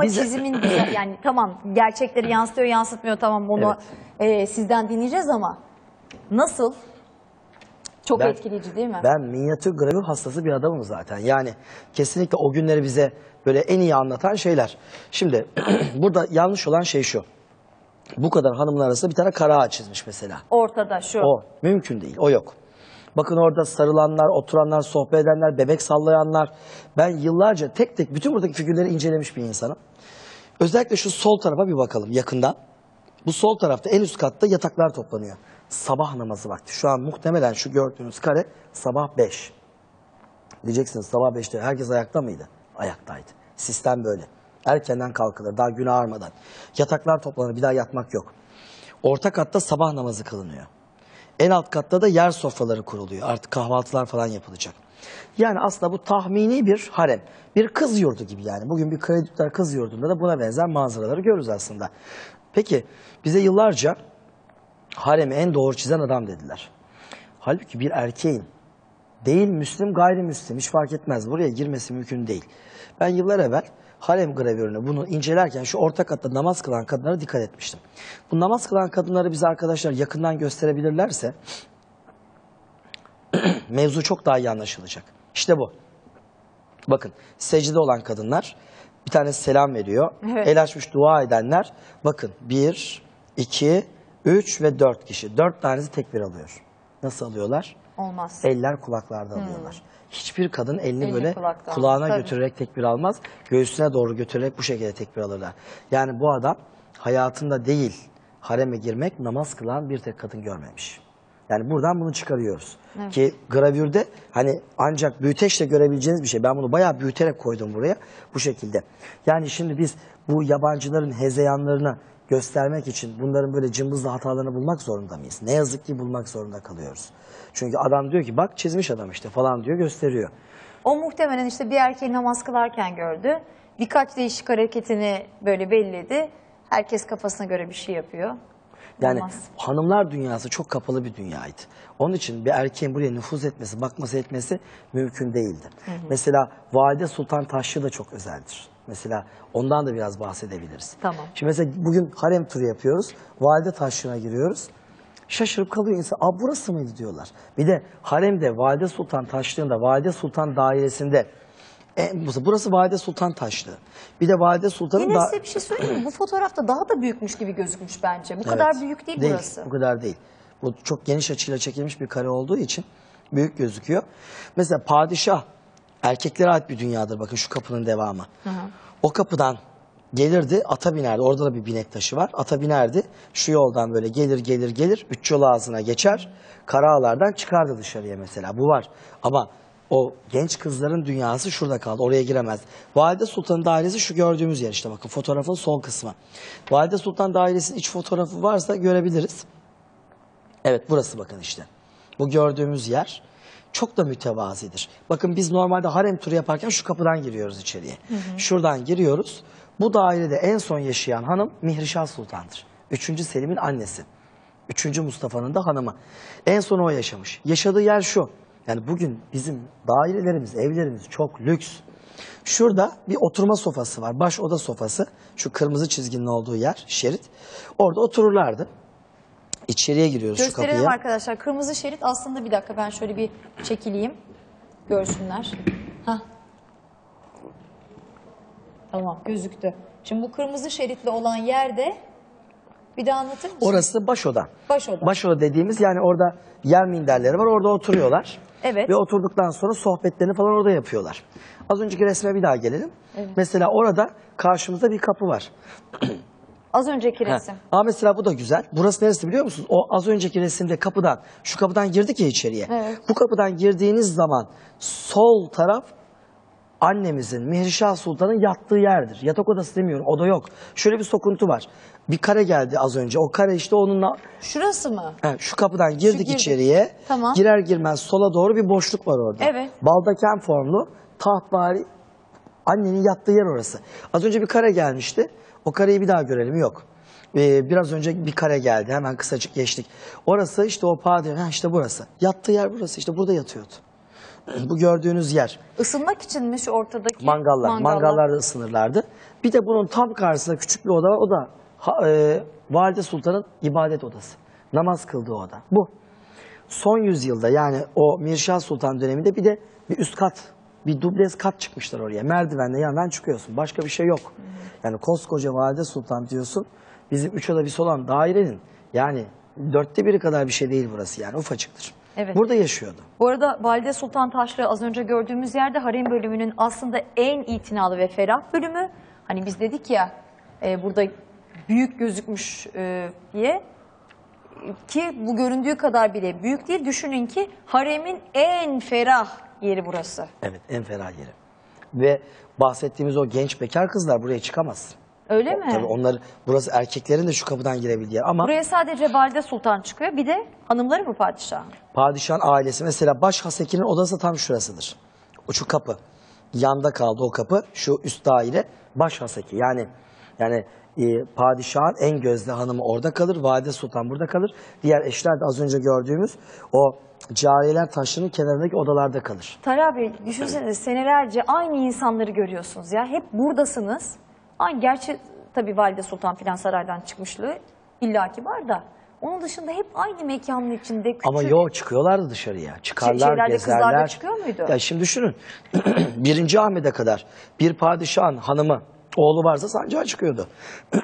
Ama Bize- çizimin güzel yani tamam gerçekleri yansıtıyor yansıtmıyor tamam onu e, sizden dinleyeceğiz ama nasıl? Çok Ben- etkileyici değil mi? Ben minyatür gravür hastası bir adamım zaten. Yani kesinlikle o günleri bize böyle en iyi anlatan şeyler. Şimdi burada yanlış olan şey şu. Bu kadar hanımın arasında bir tane kara çizmiş mesela. Ortada şu. O mümkün değil. O yok. Bakın orada sarılanlar, oturanlar, sohbet edenler, bebek sallayanlar. Ben yıllarca tek tek bütün buradaki figürleri incelemiş bir insanım. Özellikle şu sol tarafa bir bakalım yakından. Bu sol tarafta en üst katta yataklar toplanıyor. Sabah namazı vakti. Şu an muhtemelen şu gördüğünüz kare sabah 5. Diyeceksiniz sabah 5'te herkes ayakta mıydı? Ayaktaydı. Sistem böyle. Erkenden kalkılır daha gün ağarmadan. Yataklar toplanır bir daha yatmak yok. Orta katta sabah namazı kılınıyor. En alt katta da yer sofraları kuruluyor. Artık kahvaltılar falan yapılacak. Yani aslında bu tahmini bir harem. Bir kız yurdu gibi yani. Bugün bir kreditler kız yurdunda da buna benzer manzaraları görürüz aslında. Peki bize yıllarca haremi en doğru çizen adam dediler. Halbuki bir erkeğin değil Müslim gayrimüslim hiç fark etmez. Buraya girmesi mümkün değil. Ben yıllar evvel harem gravürünü bunu incelerken şu orta katta namaz kılan kadınlara dikkat etmiştim. Bu namaz kılan kadınları bize arkadaşlar yakından gösterebilirlerse mevzu çok daha iyi anlaşılacak. İşte bu. Bakın secde olan kadınlar bir tane selam veriyor. Evet. El açmış dua edenler bakın bir, iki, üç ve dört kişi. Dört tanesi tekbir alıyor. Nasıl alıyorlar? Olmaz. Eller kulaklarda alıyorlar. Hiçbir kadın elini, Elini böyle kulakta kulağına tabii. götürerek tekbir almaz. Göğsüne doğru götürerek bu şekilde tekbir alırlar. Yani bu adam hayatında değil hareme girmek namaz kılan bir tek kadın görmemiş. Yani buradan bunu çıkarıyoruz. Ki gravürde hani ancak büyüteçle görebileceğiniz bir şey. Ben bunu bayağı büyüterek koydum buraya bu şekilde. Yani şimdi biz bu yabancıların hezeyanlarını göstermek için bunların böyle cımbızlı hatalarını bulmak zorunda mıyız? Ne yazık ki bulmak zorunda kalıyoruz. Çünkü adam diyor ki bak çizmiş adam işte falan diyor gösteriyor. O muhtemelen işte bir erkeği namaz kılarken gördü. Birkaç değişik hareketini böyle belledi. Herkes kafasına göre bir şey yapıyor. Yani Olmaz. hanımlar dünyası çok kapalı bir dünyaydı. Onun için bir erkeğin buraya nüfuz etmesi, bakması etmesi mümkün değildi. Mesela Valide Sultan Taşlı da çok özeldir. Mesela ondan da biraz bahsedebiliriz. Tamam. Şimdi mesela bugün harem turu yapıyoruz. Valide Taşlı'na giriyoruz. Şaşırıp kalıyor insan. Aa burası mıydı diyorlar. Bir de haremde Valide Sultan Taşlığı'nda, Valide Sultan dairesinde e, burası Valide Sultan Taşlığı. Bir de Valide Sultan'ın Yine da... size bir şey söyleyeyim mi? Bu fotoğrafta daha da büyükmüş gibi gözükmüş bence. Bu kadar Evet. büyük değil, burası. Bu kadar değil. Bu çok geniş açıyla çekilmiş bir kare olduğu için büyük gözüküyor. Mesela padişah erkeklere ait bir dünyadır. Bakın şu kapının devamı. O kapıdan gelirdi, ata binerdi. Orada da bir binek taşı var. Ata binerdi. Şu yoldan böyle gelir gelir gelir. Üç yol ağzına geçer. Kara ağlardan çıkardı dışarıya mesela. Bu var. Ama o genç kızların dünyası şurada kaldı. Oraya giremez. Valide Sultan'ın dairesi şu gördüğümüz yer işte bakın fotoğrafın sol kısmı. Valide Sultan dairesinin iç fotoğrafı varsa görebiliriz. Evet burası bakın işte. Bu gördüğümüz yer çok da mütevazidir. Bakın biz normalde harem turu yaparken şu kapıdan giriyoruz içeriye. Şuradan giriyoruz. Bu dairede en son yaşayan hanım Mihrişah Sultan'dır. Üçüncü Selim'in annesi. Üçüncü Mustafa'nın da hanımı. En son o yaşamış. Yaşadığı yer şu. Yani bugün bizim dairelerimiz, evlerimiz çok lüks. Şurada bir oturma sofası var. Baş oda sofası. Şu kırmızı çizginin olduğu yer, şerit. Orada otururlardı. İçeriye giriyoruz şu Gösterelim kapıya. arkadaşlar. Kırmızı şerit aslında bir dakika ben şöyle bir çekileyim. Görsünler. Hah. Tamam gözüktü. Şimdi bu kırmızı şeritli olan yerde bir daha anlatır mısın? Orası baş oda. Baş oda. Baş oda dediğimiz yani orada yer minderleri var. Orada oturuyorlar. Evet. Ve oturduktan sonra sohbetlerini falan orada yapıyorlar. Az önceki resme bir daha gelelim. Mesela orada karşımızda bir kapı var. Az önceki Ha. resim. Aa mesela bu da güzel. Burası neresi biliyor musunuz? O az önceki resimde kapıdan, şu kapıdan girdik ya içeriye. Evet. Bu kapıdan girdiğiniz zaman sol taraf annemizin, Mihrişah Sultan'ın yattığı yerdir. Yatak odası demiyorum, oda yok. Şöyle bir sokuntu var. Bir kare geldi az önce. O kare işte onunla Şurası mı? Ha, şu kapıdan girdik, girdik. içeriye. Tamam. Girer girmez sola doğru bir boşluk var orada. Evet. Baldaken formlu tahtvari annenin yattığı yer orası. Az önce bir kare gelmişti. O kareyi bir daha görelim. Yok. Ee, biraz önce bir kare geldi. Hemen kısacık geçtik. Orası işte o padişah. Ha işte burası. Yattığı yer burası. İşte burada yatıyordu. bu gördüğünüz yer Isınmak için mi şu ortadaki mangallar. Mangallarda ısınırlardı. Bir de bunun tam karşısında küçük bir oda var. O da ha- e, Valide Sultan'ın ibadet odası. Namaz kıldığı oda. Bu. Son yüzyılda yani o Mirşah Sultan döneminde bir de bir üst kat, bir dublez kat çıkmışlar oraya. Merdivenle yandan çıkıyorsun. Başka bir şey yok. Yani koskoca Valide Sultan diyorsun. Bizim üç oda bir salon dairenin yani dörtte biri kadar bir şey değil burası yani ufacıktır. Evet. Burada yaşıyordu. Bu arada Valide Sultan Taşlı az önce gördüğümüz yerde harem bölümünün aslında en itinalı ve ferah bölümü. Hani biz dedik ya e, burada büyük gözükmüş e, diye ki bu göründüğü kadar bile büyük değil. Düşünün ki haremin en ferah yeri burası. Evet en ferah yeri. Ve bahsettiğimiz o genç bekar kızlar buraya çıkamaz. Öyle mi? Tabii onlar burası erkeklerin de şu kapıdan girebildiği yer. Ama Buraya sadece Valide Sultan çıkıyor. Bir de hanımları mı padişah? padişahın ailesi mesela baş hasekinin odası tam şurasıdır. O şu kapı. Yanda kaldı o kapı. Şu üst daire baş haseki. Yani yani e, padişahın en gözde hanımı orada kalır. Valide Sultan burada kalır. Diğer eşler de az önce gördüğümüz o cariyeler taşlarının kenarındaki odalarda kalır. Tayyar Bey düşünsenize senelerce aynı insanları görüyorsunuz ya. Hep buradasınız. Aynı gerçi tabii Valide Sultan filan saraydan çıkmışlığı illaki var da. Onun dışında hep aynı mekanın içinde küçük. Ama yo çıkıyorlardı dışarıya. Çıkarlar, şeylerde, kızlar da gezerler. çıkıyor muydu? Ya şimdi düşünün. Birinci Ahmet'e kadar bir padişahın hanımı, oğlu varsa sancağa çıkıyordu.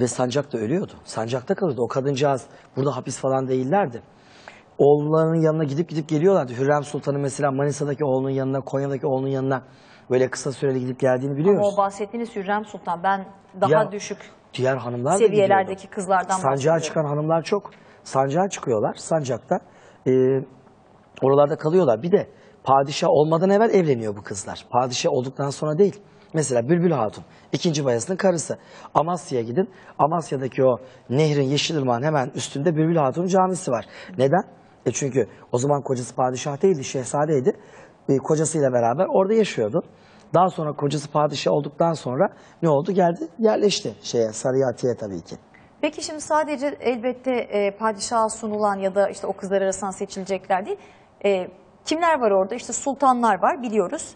Ve sancak da ölüyordu. Sancakta kalırdı. O kadıncağız burada hapis falan değillerdi. Oğullarının yanına gidip gidip geliyorlardı. Hürrem Sultan'ın mesela Manisa'daki oğlunun yanına, Konya'daki oğlunun yanına böyle kısa süreli gidip geldiğini Ama biliyoruz. o bahsettiğiniz Hürrem Sultan ben daha Ya- düşük Diğer hanımlar seviyelerdeki kızlardan Sancağa çıkan hanımlar çok. Sancağa çıkıyorlar. Sancakta e, oralarda kalıyorlar. Bir de padişah olmadan evvel evleniyor bu kızlar. Padişah olduktan sonra değil. Mesela Bülbül Hatun, ikinci bayasının karısı. Amasya'ya gidin. Amasya'daki o nehrin Yeşilırmak'ın hemen üstünde Bülbül Hatun camisi var. Neden? E çünkü o zaman kocası padişah değildi, şehzadeydi. E, kocasıyla beraber orada yaşıyordu. Daha sonra kocası padişah olduktan sonra ne oldu? Geldi, yerleşti şeye, Sarıyati'ye tabii ki. Peki şimdi sadece elbette e, padişaha sunulan ya da işte o kızlar arasından seçilecekler değil. E, kimler var orada? İşte sultanlar var biliyoruz.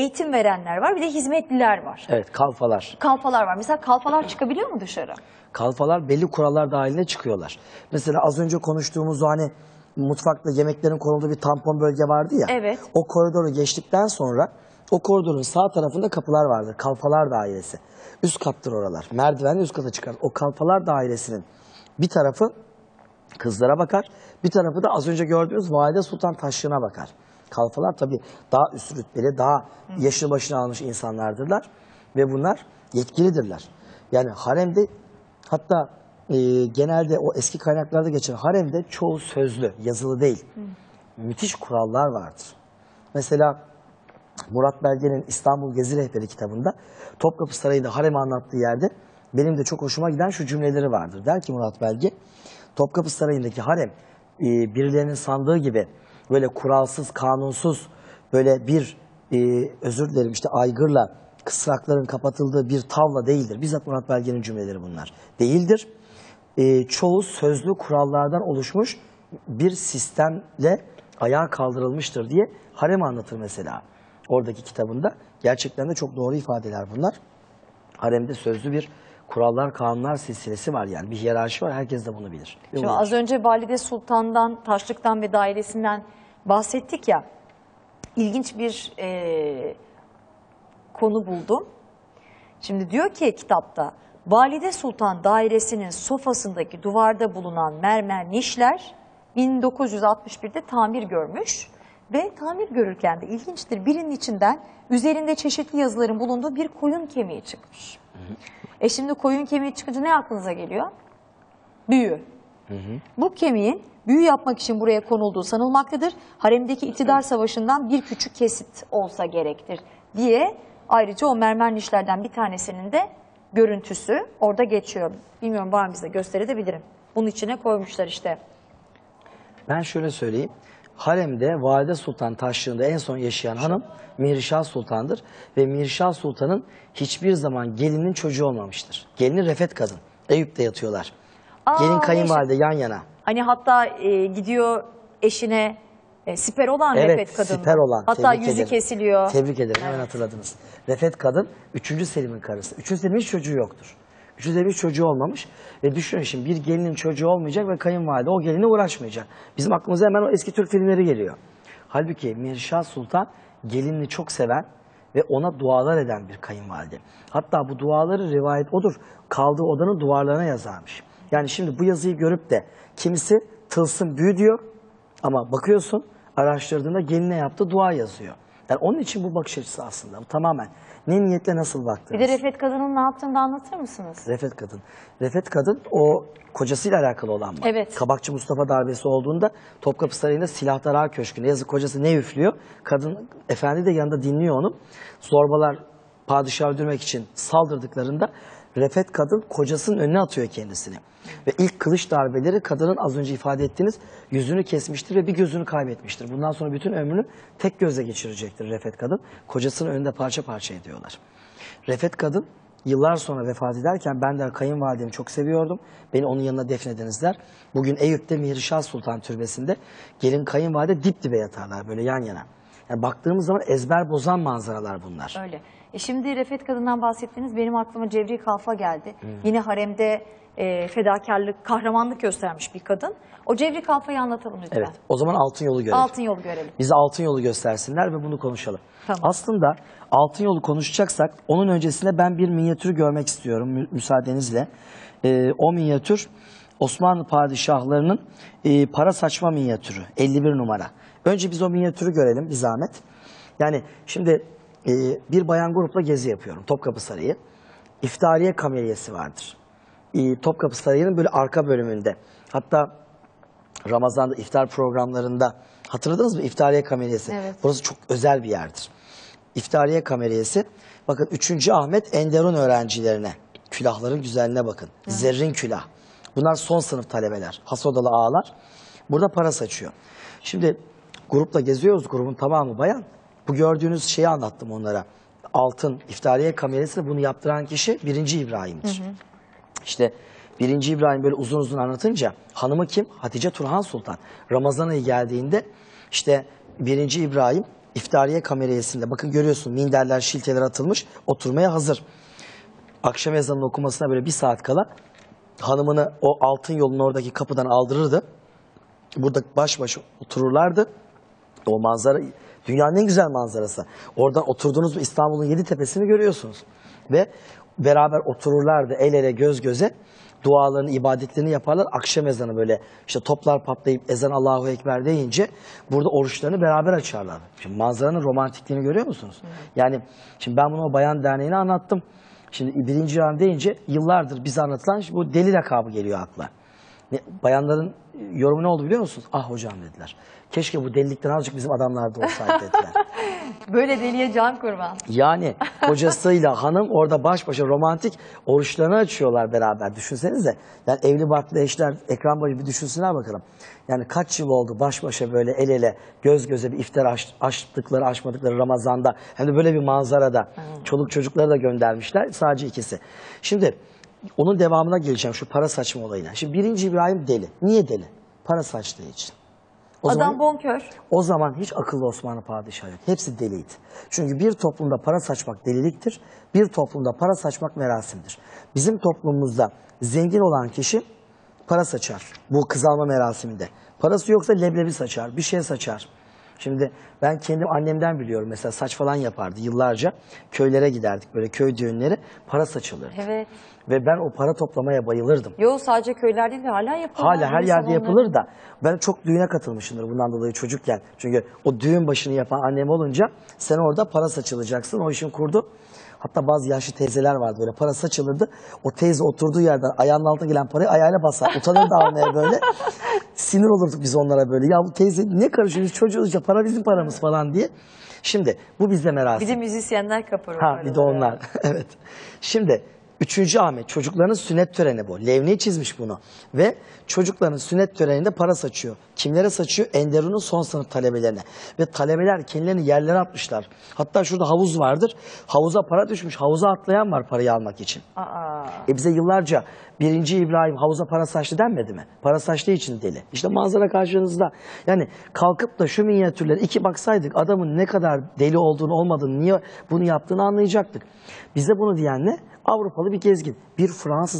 Eğitim verenler var bir de hizmetliler var. Evet, kalfalar. Kalfalar var. Mesela kalfalar çıkabiliyor mu dışarı? Kalfalar belli kurallar dahilinde çıkıyorlar. Mesela az önce konuştuğumuz o hani mutfakta yemeklerin konulduğu bir tampon bölge vardı ya. Evet. O koridoru geçtikten sonra o koridorun sağ tarafında kapılar vardır. Kalfalar dairesi. Üst kattır oralar. Merdivenle üst kata çıkar. O kalfalar dairesinin bir tarafı kızlara bakar. Bir tarafı da az önce gördüğünüz Valide Sultan taşlığına bakar. Kalfalar tabii daha üst rütbeli, daha yaşlı başına almış insanlardırlar. Ve bunlar yetkilidirler. Yani haremde hatta e, genelde o eski kaynaklarda geçen haremde çoğu sözlü, yazılı değil. Müthiş kurallar vardır. Mesela Murat Belge'nin İstanbul Gezi Rehberi kitabında Topkapı Sarayı'nda haremi anlattığı yerde benim de çok hoşuma giden şu cümleleri vardır. Der ki Murat Belge, Topkapı Sarayı'ndaki harem e, birilerinin sandığı gibi böyle kuralsız, kanunsuz böyle bir e, özür dilerim işte aygırla kısrakların kapatıldığı bir tavla değildir. Bizzat Murat Belge'nin cümleleri bunlar. Değildir. E, çoğu sözlü kurallardan oluşmuş bir sistemle ayağa kaldırılmıştır diye harem anlatır mesela. Oradaki kitabında gerçekten de çok doğru ifadeler bunlar. Haremde sözlü bir kurallar, kanunlar silsilesi var yani bir hiyerarşi var. Herkes de bunu bilir. Şimdi az önce Valide Sultan'dan, Taşlık'tan ve dairesinden bahsettik ya. İlginç bir e, konu buldum. Şimdi diyor ki kitapta Valide Sultan dairesinin sofasındaki duvarda bulunan mermer nişler 1961'de tamir görmüş ve tamir görürken de ilginçtir birinin içinden üzerinde çeşitli yazıların bulunduğu bir koyun kemiği çıkmış. E şimdi koyun kemiği çıkınca ne aklınıza geliyor? Büyü. Bu kemiğin büyü yapmak için buraya konulduğu sanılmaktadır. Haremdeki iktidar savaşından bir küçük kesit olsa gerektir diye ayrıca o mermer nişlerden bir tanesinin de görüntüsü orada geçiyor. Bilmiyorum var mı bize gösterebilirim. Bunun içine koymuşlar işte. Ben şöyle söyleyeyim. Haremde Valide Sultan taşlığında en son yaşayan hanım Mirşah Sultan'dır. Ve Mirşah Sultan'ın hiçbir zaman gelinin çocuğu olmamıştır. Gelini Refet kadın. Eyüp'te yatıyorlar. Aa, Gelin kayınvalide yan yana. Hani hatta e, gidiyor eşine E, siper olan Evet, Refet Kadın. siper olan. Hatta Tebrik yüzü ederim. kesiliyor. Tebrik ederim, hemen hatırladınız. Refet Kadın, 3. Selim'in karısı. 3. Selim'in hiç çocuğu yoktur. 3. Selim'in hiç çocuğu olmamış. Ve düşünün şimdi bir gelinin çocuğu olmayacak ve kayınvalide o geline uğraşmayacak. Bizim aklımıza hemen o eski Türk filmleri geliyor. Halbuki Mirşah Sultan gelinini çok seven ve ona dualar eden bir kayınvalide. Hatta bu duaları rivayet odur. Kaldığı odanın duvarlarına yazarmış. Yani şimdi bu yazıyı görüp de kimisi tılsım büyü diyor ama bakıyorsun araştırdığında geline yaptığı dua yazıyor. Yani onun için bu bakış açısı aslında. Bu tamamen ne niyetle nasıl Bir baktınız? de Refet Kadın'ın ne yaptığını da anlatır mısınız? Refet Kadın. Refet Kadın o kocasıyla alakalı olan mı? Evet. Kabakçı Mustafa darbesi olduğunda Topkapı Sarayı'nda Silahdarar Köşkü'nde yazık kocası ne üflüyor? Kadın efendi de yanında dinliyor onu. Zorbalar padişahı öldürmek için saldırdıklarında Refet Kadın kocasının önüne atıyor kendisini. Ve ilk kılıç darbeleri kadının az önce ifade ettiğiniz yüzünü kesmiştir ve bir gözünü kaybetmiştir. Bundan sonra bütün ömrünü tek gözle geçirecektir Refet Kadın. Kocasının önünde parça parça ediyorlar. Refet Kadın yıllar sonra vefat ederken ben de kayınvalidemi çok seviyordum. Beni onun yanına defnedenizler. Bugün Eyüp'te Mihrişah Sultan Türbesi'nde gelin kayınvalide dip dibe yatarlar böyle yan yana. Yani baktığımız zaman ezber bozan manzaralar bunlar. Öyle. E şimdi Refet Kadın'dan bahsettiniz. Benim aklıma Cevri Kalfa geldi. Hmm. Yine haremde e, fedakarlık, kahramanlık göstermiş bir kadın. O Cevri Kalfa'yı anlatalım lütfen. Evet o zaman altın yolu görelim. Altın yolu görelim. Bize altın yolu göstersinler ve bunu konuşalım. Tamam. Aslında altın yolu konuşacaksak onun öncesinde ben bir minyatürü görmek istiyorum mü- müsaadenizle. Ee, o minyatür Osmanlı padişahlarının e, para saçma minyatürü 51 numara. Önce biz o minyatürü görelim bir zahmet. Yani şimdi e, bir bayan grupla gezi yapıyorum Topkapı Sarayı. İftariye kameliyesi vardır. E, Topkapı Sarayı'nın böyle arka bölümünde. Hatta Ramazan'da iftar programlarında hatırladınız mı? İftariye kameriyesi. Evet. Burası çok özel bir yerdir. İftariye kameriyesi. Bakın 3. Ahmet Enderun öğrencilerine. Külahların güzelliğine bakın. Zerrin külah. Bunlar son sınıf talebeler. Hasodalı ağalar. Burada para saçıyor. Şimdi grupla geziyoruz. Grubun tamamı bayan. Bu gördüğünüz şeyi anlattım onlara. Altın iftariye kamerası bunu yaptıran kişi 1. İbrahim'dir. İşte birinci İbrahim böyle uzun uzun anlatınca hanımı kim? Hatice Turhan Sultan. Ramazan ayı geldiğinde işte birinci İbrahim iftariye kameriyesinde bakın görüyorsun minderler şilteler atılmış oturmaya hazır. Akşam ezanının okumasına böyle bir saat kala hanımını o altın yolun oradaki kapıdan aldırırdı. Burada baş başa otururlardı. O manzara dünyanın en güzel manzarası. Oradan oturduğunuz İstanbul'un yedi tepesini görüyorsunuz. Ve beraber otururlardı el ele göz göze. Dualarını, ibadetlerini yaparlar. Akşam ezanı böyle işte toplar patlayıp ezan Allahu Ekber deyince burada oruçlarını beraber açarlar. Şimdi manzaranın romantikliğini görüyor musunuz? Yani şimdi ben bunu o Bayan Derneği'ne anlattım. Şimdi birinci İbrahim deyince yıllardır bize anlatılan bu deli lakabı geliyor akla. Bayanların yorumu ne oldu biliyor musunuz? Ah hocam dediler. Keşke bu delilikten azıcık bizim adamlarda olsaydı dediler. Böyle deliye can kurban. Yani kocasıyla hanım orada baş başa romantik oruçlarını açıyorlar beraber. Düşünsenize. Yani evli barklı eşler ekran başı bir düşünsünler bakalım. Yani kaç yıl oldu baş başa böyle el ele göz göze bir iftar aç, açtıkları açmadıkları Ramazan'da. Hem de böyle bir manzarada. Çoluk çocukları da göndermişler. Sadece ikisi. Şimdi onun devamına geleceğim şu para saçma olayına. Şimdi birinci İbrahim deli. Niye deli? Para saçtığı için. O Adam zaman- bonkör. o zaman hiç akıllı Osmanlı padişahı yok. Hepsi deliydi. Çünkü bir toplumda para saçmak deliliktir. Bir toplumda para saçmak merasimdir. Bizim toplumumuzda zengin olan kişi para saçar. Bu kızalma merasiminde. Parası yoksa leblebi saçar, bir şey saçar. Şimdi ben kendim annemden biliyorum mesela saç falan yapardı yıllarca. Köylere giderdik böyle köy düğünleri para saçılır. Evet. Ve ben o para toplamaya bayılırdım. Yo sadece köylerde değil hala yapılıyor. Hala her yerde yapılır da ben çok düğüne katılmışımdır bundan dolayı çocukken. Çünkü o düğün başını yapan annem olunca sen orada para saçılacaksın. O işin kurdu. Hatta bazı yaşlı teyzeler vardı böyle para saçılırdı. O teyze oturduğu yerden ayağının altına gelen parayı ayağıyla basar. Utanırdı almaya böyle. Sinir olurduk biz onlara böyle. Ya bu teyze ne karışıyoruz çocuğuz ya para bizim paramız falan diye. Şimdi bu bizde merasim. Bir de müzisyenler kapır. Ha bir de onlar. evet. Şimdi Üçüncü Ahmet çocukların sünnet töreni bu. Levni çizmiş bunu. Ve çocukların sünnet töreninde para saçıyor. Kimlere saçıyor? Enderun'un son sınıf talebelerine. Ve talebeler kendilerini yerlere atmışlar. Hatta şurada havuz vardır. Havuza para düşmüş. Havuza atlayan var parayı almak için. Aa, E bize yıllarca birinci İbrahim havuza para saçtı denmedi mi? Para saçtığı için deli. İşte manzara karşınızda. Yani kalkıp da şu minyatürlere iki baksaydık adamın ne kadar deli olduğunu olmadığını, niye bunu yaptığını anlayacaktık. Bize bunu diyen ne? Avrupalı bir gezgin. Bir Fransız